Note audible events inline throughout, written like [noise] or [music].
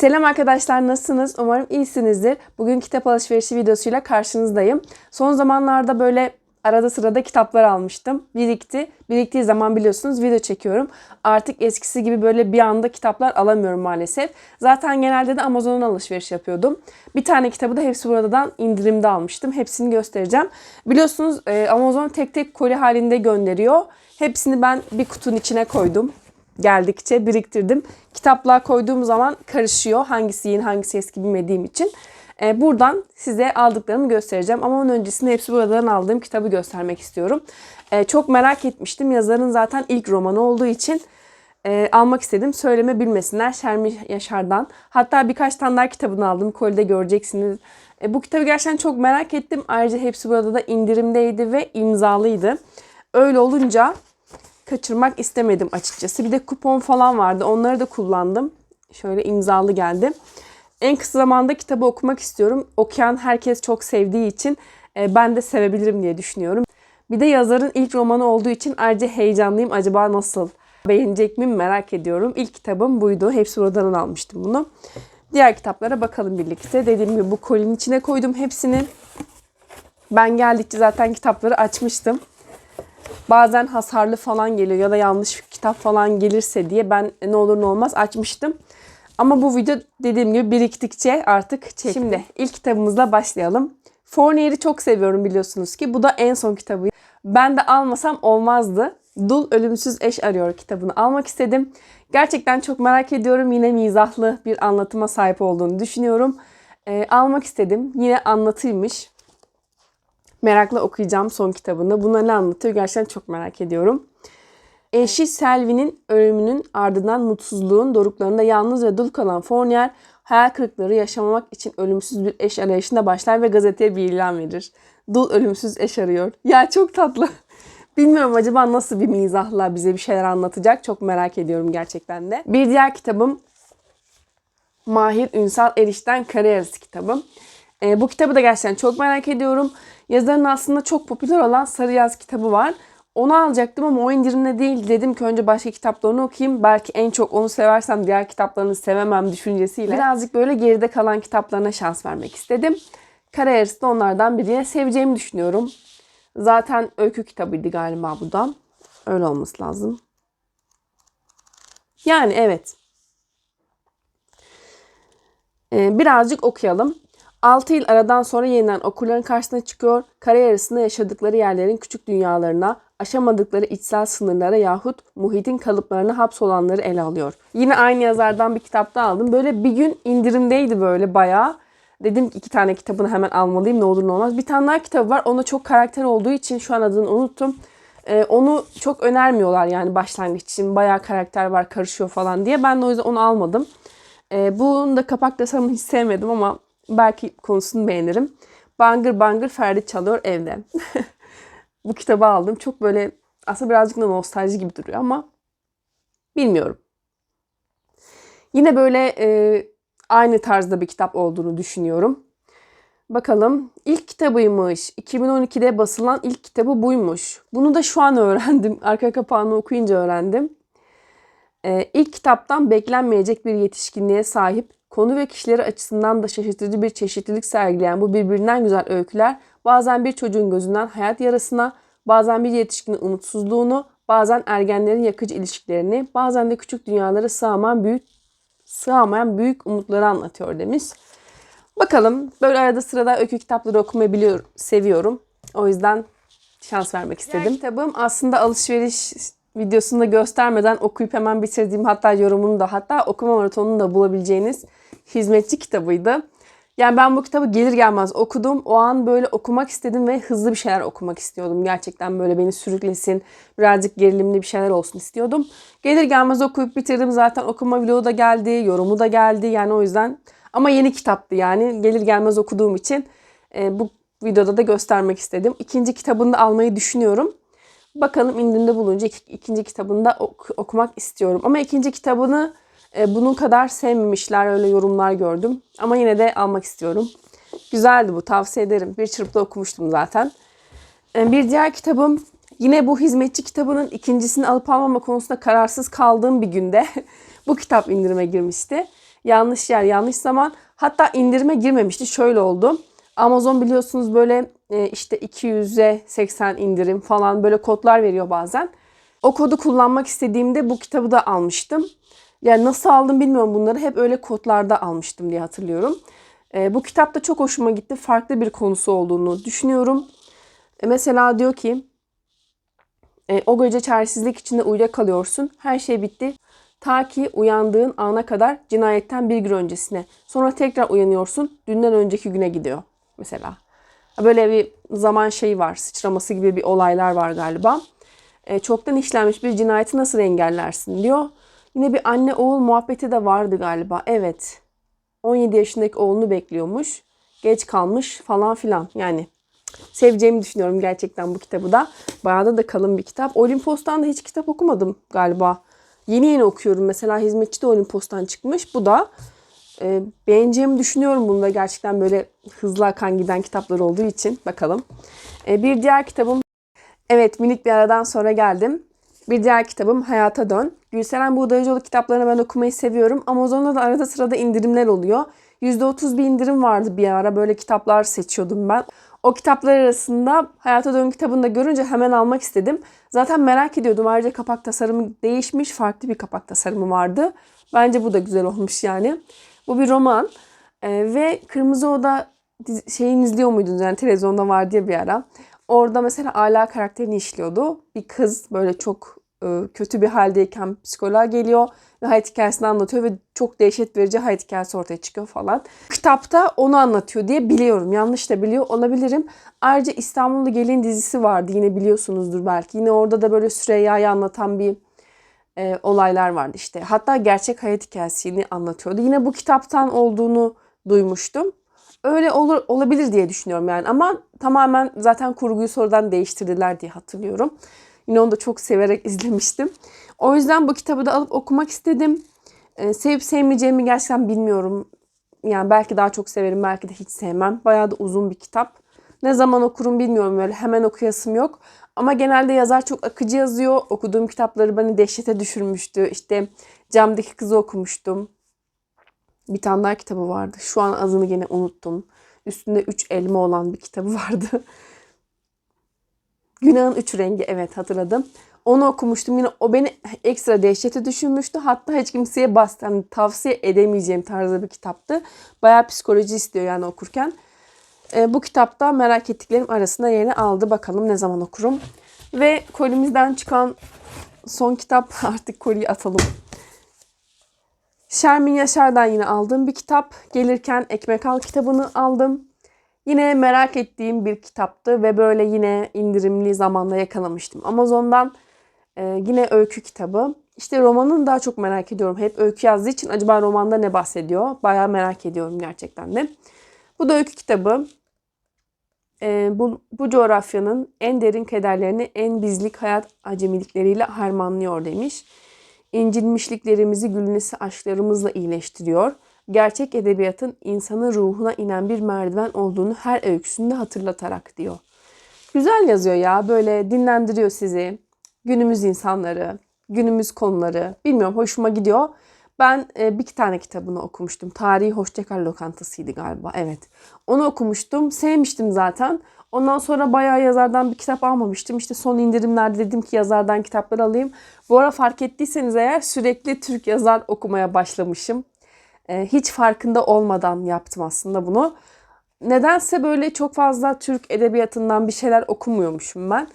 Selam arkadaşlar nasılsınız? Umarım iyisinizdir. Bugün kitap alışverişi videosuyla karşınızdayım. Son zamanlarda böyle arada sırada kitaplar almıştım. Birikti. Biriktiği zaman biliyorsunuz video çekiyorum. Artık eskisi gibi böyle bir anda kitaplar alamıyorum maalesef. Zaten genelde de Amazon'dan alışveriş yapıyordum. Bir tane kitabı da hepsi buradan indirimde almıştım. Hepsini göstereceğim. Biliyorsunuz e, Amazon tek tek koli halinde gönderiyor. Hepsini ben bir kutunun içine koydum geldikçe biriktirdim. Kitaplığa koyduğum zaman karışıyor. Hangisi yeni hangisi eski bilmediğim için. Ee, buradan size aldıklarımı göstereceğim. Ama onun öncesinde hepsi buradan aldığım kitabı göstermek istiyorum. Ee, çok merak etmiştim. Yazarın zaten ilk romanı olduğu için e, almak istedim. Söyleme bilmesinler Şermi Yaşar'dan. Hatta birkaç tane daha kitabını aldım. Kolide göreceksiniz. E, bu kitabı gerçekten çok merak ettim. Ayrıca hepsi burada da indirimdeydi ve imzalıydı. Öyle olunca kaçırmak istemedim açıkçası. Bir de kupon falan vardı. Onları da kullandım. Şöyle imzalı geldi. En kısa zamanda kitabı okumak istiyorum. Okuyan herkes çok sevdiği için e, ben de sevebilirim diye düşünüyorum. Bir de yazarın ilk romanı olduğu için ayrıca heyecanlıyım. Acaba nasıl? Beğenecek miyim merak ediyorum. İlk kitabım buydu. Hepsi buradan almıştım bunu. Diğer kitaplara bakalım birlikte. Dediğim gibi bu kolinin içine koydum hepsini. Ben geldikçe zaten kitapları açmıştım bazen hasarlı falan geliyor ya da yanlış kitap falan gelirse diye ben ne olur ne olmaz açmıştım. Ama bu video dediğim gibi biriktikçe artık çektim. Şimdi ilk kitabımızla başlayalım. Fournier'i çok seviyorum biliyorsunuz ki. Bu da en son kitabı. Ben de almasam olmazdı. Dul Ölümsüz Eş Arıyor kitabını almak istedim. Gerçekten çok merak ediyorum. Yine mizahlı bir anlatıma sahip olduğunu düşünüyorum. Ee, almak istedim. Yine anlatıymış. Merakla okuyacağım son kitabını. Buna ne anlatıyor gerçekten çok merak ediyorum. Eşi Selvi'nin ölümünün ardından mutsuzluğun doruklarında yalnız ve dul kalan Fournier hayal kırıkları yaşamamak için ölümsüz bir eş arayışında başlar ve gazeteye bir ilan verir. Dul ölümsüz eş arıyor. Ya çok tatlı. [laughs] Bilmiyorum acaba nasıl bir mizahla bize bir şeyler anlatacak. Çok merak ediyorum gerçekten de. Bir diğer kitabım Mahir Ünsal Eriş'ten Kare Yarısı kitabım. E, bu kitabı da gerçekten çok merak ediyorum. Yazarın aslında çok popüler olan Sarı Yaz kitabı var. Onu alacaktım ama o indirimde değil. Dedim ki önce başka kitaplarını okuyayım. Belki en çok onu seversem diğer kitaplarını sevemem düşüncesiyle. Birazcık böyle geride kalan kitaplarına şans vermek istedim. Kara Yarısı da onlardan biri. Seveceğimi düşünüyorum. Zaten öykü kitabıydı galiba bu da. Öyle olması lazım. Yani evet. Ee, birazcık okuyalım. 6 yıl aradan sonra yeniden okurların karşısına çıkıyor, kare arasında yaşadıkları yerlerin küçük dünyalarına, aşamadıkları içsel sınırlara yahut muhitin kalıplarına hapsolanları ele alıyor. Yine aynı yazardan bir kitapta aldım. Böyle bir gün indirimdeydi böyle bayağı. Dedim ki iki tane kitabını hemen almalıyım ne olur ne olmaz. Bir tane daha kitabı var. Onda çok karakter olduğu için şu an adını unuttum. Ee, onu çok önermiyorlar yani başlangıç için. Bayağı karakter var karışıyor falan diye. Ben de o yüzden onu almadım. Ee, bunun da kapak tasarımını hiç sevmedim ama belki konusunu beğenirim. Bangır bangır Ferdi çalıyor evde. [laughs] Bu kitabı aldım. Çok böyle aslında birazcık da nostalji gibi duruyor ama bilmiyorum. Yine böyle e, aynı tarzda bir kitap olduğunu düşünüyorum. Bakalım ilk kitabıymış. 2012'de basılan ilk kitabı buymuş. Bunu da şu an öğrendim. [laughs] Arka kapağını okuyunca öğrendim. Ee, ilk kitaptan beklenmeyecek bir yetişkinliğe sahip Konu ve kişileri açısından da şaşırtıcı bir çeşitlilik sergileyen bu birbirinden güzel öyküler bazen bir çocuğun gözünden hayat yarasına, bazen bir yetişkinin umutsuzluğunu, bazen ergenlerin yakıcı ilişkilerini, bazen de küçük dünyalara sığamayan büyük sığamayan büyük umutları anlatıyor demiş. Bakalım böyle arada sırada öykü kitapları okumayı biliyorum, seviyorum. O yüzden şans vermek istedim. Diğer kitabım aslında alışveriş videosunda göstermeden okuyup hemen bitirdiğim hatta yorumunu da hatta okuma maratonunu da bulabileceğiniz hizmetçi kitabıydı. Yani ben bu kitabı gelir gelmez okudum. O an böyle okumak istedim ve hızlı bir şeyler okumak istiyordum. Gerçekten böyle beni sürüklesin, birazcık gerilimli bir şeyler olsun istiyordum. Gelir gelmez okuyup bitirdim. Zaten okuma vlogu da geldi, yorumu da geldi. Yani o yüzden ama yeni kitaptı yani. Gelir gelmez okuduğum için e, bu videoda da göstermek istedim. İkinci kitabını da almayı düşünüyorum. Bakalım indirimde bulunca ik- ikinci kitabını da ok- okumak istiyorum. Ama ikinci kitabını e, bunun kadar sevmemişler öyle yorumlar gördüm. Ama yine de almak istiyorum. Güzeldi bu tavsiye ederim. Bir çırpıda okumuştum zaten. E, bir diğer kitabım yine bu hizmetçi kitabının ikincisini alıp almama konusunda kararsız kaldığım bir günde [laughs] bu kitap indirime girmişti. yanlış yer, yanlış zaman. Hatta indirime girmemişti. Şöyle oldu. Amazon biliyorsunuz böyle e, işte 200'e 80 indirim falan böyle kodlar veriyor bazen. O kodu kullanmak istediğimde bu kitabı da almıştım. Yani nasıl aldım bilmiyorum bunları. Hep öyle kodlarda almıştım diye hatırlıyorum. E, bu kitap da çok hoşuma gitti. Farklı bir konusu olduğunu düşünüyorum. E, mesela diyor ki e, o gece çaresizlik içinde uyuyakalıyorsun. Her şey bitti. Ta ki uyandığın ana kadar cinayetten bir gün öncesine. Sonra tekrar uyanıyorsun. Dünden önceki güne gidiyor mesela. Böyle bir zaman şeyi var. Sıçraması gibi bir olaylar var galiba. E, çoktan işlenmiş bir cinayeti nasıl engellersin diyor. Yine bir anne oğul muhabbeti de vardı galiba. Evet. 17 yaşındaki oğlunu bekliyormuş. Geç kalmış falan filan. Yani seveceğimi düşünüyorum gerçekten bu kitabı da. Bayağı da, da kalın bir kitap. Olimpos'tan da hiç kitap okumadım galiba. Yeni yeni okuyorum. Mesela Hizmetçi de Olimpos'tan çıkmış. Bu da e, beğeneceğimi düşünüyorum bunu da gerçekten böyle hızlı akan giden kitaplar olduğu için. Bakalım. E, bir diğer kitabım Evet minik bir aradan sonra geldim. Bir diğer kitabım Hayata Dön. Gülseren Buğdayıcıoğlu kitaplarını ben okumayı seviyorum. Amazon'da da arada sırada indirimler oluyor. %30 bir indirim vardı bir ara. Böyle kitaplar seçiyordum ben. O kitaplar arasında Hayata Dön kitabını da görünce hemen almak istedim. Zaten merak ediyordum. Ayrıca kapak tasarımı değişmiş. Farklı bir kapak tasarımı vardı. Bence bu da güzel olmuş yani. Bu bir roman. Ee, ve Kırmızı Oda şeyini izliyor muydunuz? Yani televizyonda vardı ya bir ara. Orada mesela Ala karakterini işliyordu. Bir kız böyle çok e, kötü bir haldeyken psikoloğa geliyor ve hayat hikayesini anlatıyor ve çok dehşet verici hayat hikayesi ortaya çıkıyor falan. Kitapta onu anlatıyor diye biliyorum. Yanlış da biliyor olabilirim. Ayrıca İstanbullu Gelin dizisi vardı. Yine biliyorsunuzdur belki. Yine orada da böyle Süreyya'yı anlatan bir e, olaylar vardı işte. Hatta gerçek hayat hikayesini anlatıyordu. Yine bu kitaptan olduğunu duymuştum. Öyle olur olabilir diye düşünüyorum yani ama tamamen zaten kurguyu sonradan değiştirdiler diye hatırlıyorum. Yine onu da çok severek [laughs] izlemiştim. O yüzden bu kitabı da alıp okumak istedim. Ee, sevip sevmeyeceğimi gerçekten bilmiyorum. Yani belki daha çok severim, belki de hiç sevmem. Bayağı da uzun bir kitap. Ne zaman okurum bilmiyorum böyle hemen okuyasım yok. Ama genelde yazar çok akıcı yazıyor. Okuduğum kitapları beni dehşete düşürmüştü. İşte Camdaki Kızı okumuştum. Bir tane daha kitabı vardı. Şu an adını gene unuttum. Üstünde üç elma olan bir kitabı vardı. [laughs] Günahın Üç Rengi evet hatırladım. Onu okumuştum. Yine o beni ekstra dehşete düşünmüştü. Hatta hiç kimseye bas, yani tavsiye edemeyeceğim tarzda bir kitaptı. Bayağı psikoloji istiyor yani okurken. E, bu kitapta merak ettiklerim arasında yerini aldı. Bakalım ne zaman okurum. Ve kolimizden çıkan son kitap [laughs] artık koliyi atalım. Şermin Yaşar'dan yine aldığım bir kitap. Gelirken Ekmek Al kitabını aldım. Yine merak ettiğim bir kitaptı ve böyle yine indirimli zamanda yakalamıştım. Amazon'dan e, yine öykü kitabı. İşte romanını daha çok merak ediyorum. Hep öykü yazdığı için acaba romanda ne bahsediyor? Bayağı merak ediyorum gerçekten de. Bu da öykü kitabı. E, bu, bu coğrafyanın en derin kederlerini en bizlik hayat acemilikleriyle harmanlıyor demiş. İncinmişliklerimizi gülnesi aşklarımızla iyileştiriyor. Gerçek edebiyatın insanın ruhuna inen bir merdiven olduğunu her öyküsünde hatırlatarak diyor. Güzel yazıyor ya böyle dinlendiriyor sizi. Günümüz insanları, günümüz konuları bilmiyorum hoşuma gidiyor. Ben e, bir iki tane kitabını okumuştum. Tarihi Hoşçakal Lokantası'ydı galiba. Evet. Onu okumuştum. Sevmiştim zaten. Ondan sonra bayağı yazardan bir kitap almamıştım. İşte son indirimlerde dedim ki yazardan kitaplar alayım. Bu ara fark ettiyseniz eğer sürekli Türk yazar okumaya başlamışım. E, hiç farkında olmadan yaptım aslında bunu. Nedense böyle çok fazla Türk edebiyatından bir şeyler okumuyormuşum ben.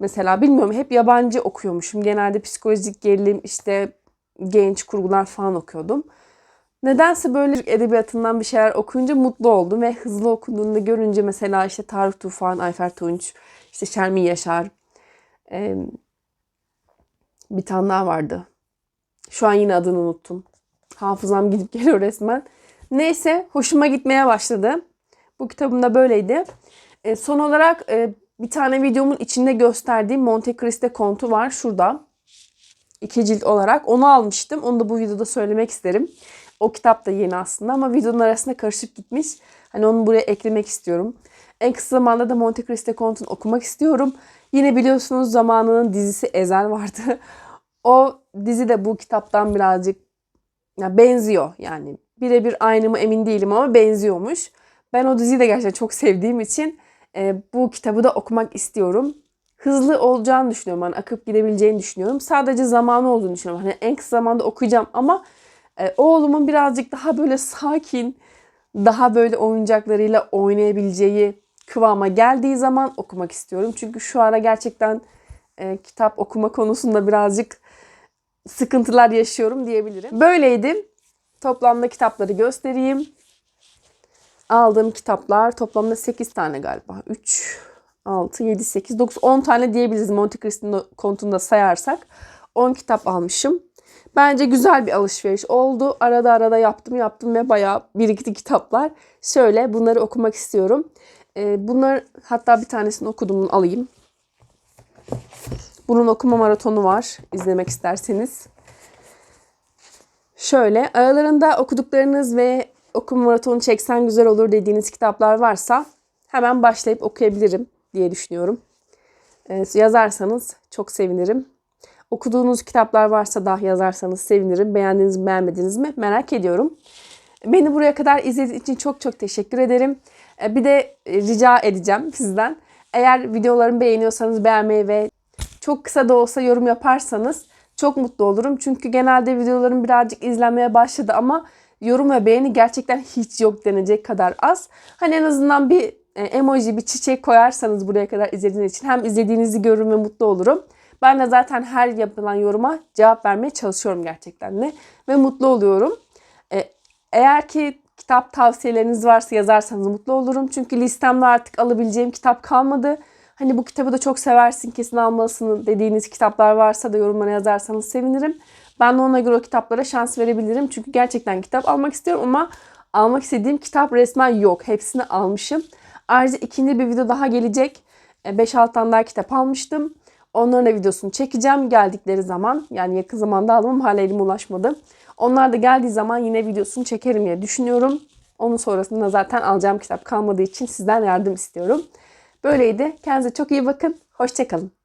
Mesela bilmiyorum hep yabancı okuyormuşum. Genelde psikolojik gerilim işte genç kurgular falan okuyordum. Nedense böyle edebiyatından bir şeyler okuyunca mutlu oldum ve hızlı okunduğunu görünce mesela işte Tarık Tufan, Ayfer Tunç, işte Şermin Yaşar, e, bir tane daha vardı. Şu an yine adını unuttum. Hafızam gidip [laughs] geliyor resmen. Neyse hoşuma gitmeye başladı. Bu kitabım da böyleydi. E, son olarak e, bir tane videomun içinde gösterdiğim Monte Cristo kontu var şurada. İki cilt olarak. Onu almıştım. Onu da bu videoda söylemek isterim. O kitap da yeni aslında ama videonun arasında karışıp gitmiş. Hani onu buraya eklemek istiyorum. En kısa zamanda da Monte Cristo Kontu'nu okumak istiyorum. Yine biliyorsunuz zamanının dizisi Ezel vardı. [laughs] O dizi de bu kitaptan birazcık ya benziyor yani. Birebir aynı mı emin değilim ama benziyormuş. Ben o diziyi de gerçekten çok sevdiğim için e, bu kitabı da okumak istiyorum. Hızlı olacağını düşünüyorum. Hani akıp gidebileceğini düşünüyorum. Sadece zamanı olduğunu düşünüyorum. Hani en kısa zamanda okuyacağım ama e, oğlumun birazcık daha böyle sakin, daha böyle oyuncaklarıyla oynayabileceği kıvama geldiği zaman okumak istiyorum. Çünkü şu ara gerçekten e, kitap okuma konusunda birazcık sıkıntılar yaşıyorum diyebilirim. Böyleydi. Toplamda kitapları göstereyim. Aldığım kitaplar toplamda 8 tane galiba. 3, 6, 7, 8, 9, 10 tane diyebiliriz Monte Cristo'nun kontunda sayarsak. 10 kitap almışım. Bence güzel bir alışveriş oldu. Arada arada yaptım yaptım ve bayağı birikti kitaplar. Şöyle bunları okumak istiyorum. Ee, bunlar hatta bir tanesini okudum alayım. Bunun okuma maratonu var izlemek isterseniz. Şöyle aralarında okuduklarınız ve okuma maratonu çeksen güzel olur dediğiniz kitaplar varsa hemen başlayıp okuyabilirim diye düşünüyorum. Ee, yazarsanız çok sevinirim. Okuduğunuz kitaplar varsa da yazarsanız sevinirim. Beğendiniz mi beğenmediniz mi merak ediyorum. Beni buraya kadar izlediğiniz için çok çok teşekkür ederim. Ee, Bir de e, rica edeceğim sizden. Eğer videolarımı beğeniyorsanız beğenmeyi ve çok kısa da olsa yorum yaparsanız çok mutlu olurum. Çünkü genelde videolarım birazcık izlenmeye başladı ama yorum ve beğeni gerçekten hiç yok denecek kadar az. Hani en azından bir e, emoji, bir çiçek koyarsanız buraya kadar izlediğiniz için hem izlediğinizi görürüm ve mutlu olurum. Ben de zaten her yapılan yoruma cevap vermeye çalışıyorum gerçekten de ve mutlu oluyorum. E, eğer ki kitap tavsiyeleriniz varsa yazarsanız mutlu olurum. Çünkü listemde artık alabileceğim kitap kalmadı. Hani bu kitabı da çok seversin kesin almalısın dediğiniz kitaplar varsa da yorumlara yazarsanız sevinirim. Ben de ona göre o kitaplara şans verebilirim. Çünkü gerçekten kitap almak istiyorum ama almak istediğim kitap resmen yok. Hepsini almışım. Ayrıca ikinci bir video daha gelecek. 5-6 tane daha kitap almıştım. Onların da videosunu çekeceğim geldikleri zaman. Yani yakın zamanda aldım ama hala elime ulaşmadı. Onlar da geldiği zaman yine videosunu çekerim diye düşünüyorum. Onun sonrasında zaten alacağım kitap kalmadığı için sizden yardım istiyorum. Böyleydi. Kendinize çok iyi bakın. Hoşçakalın.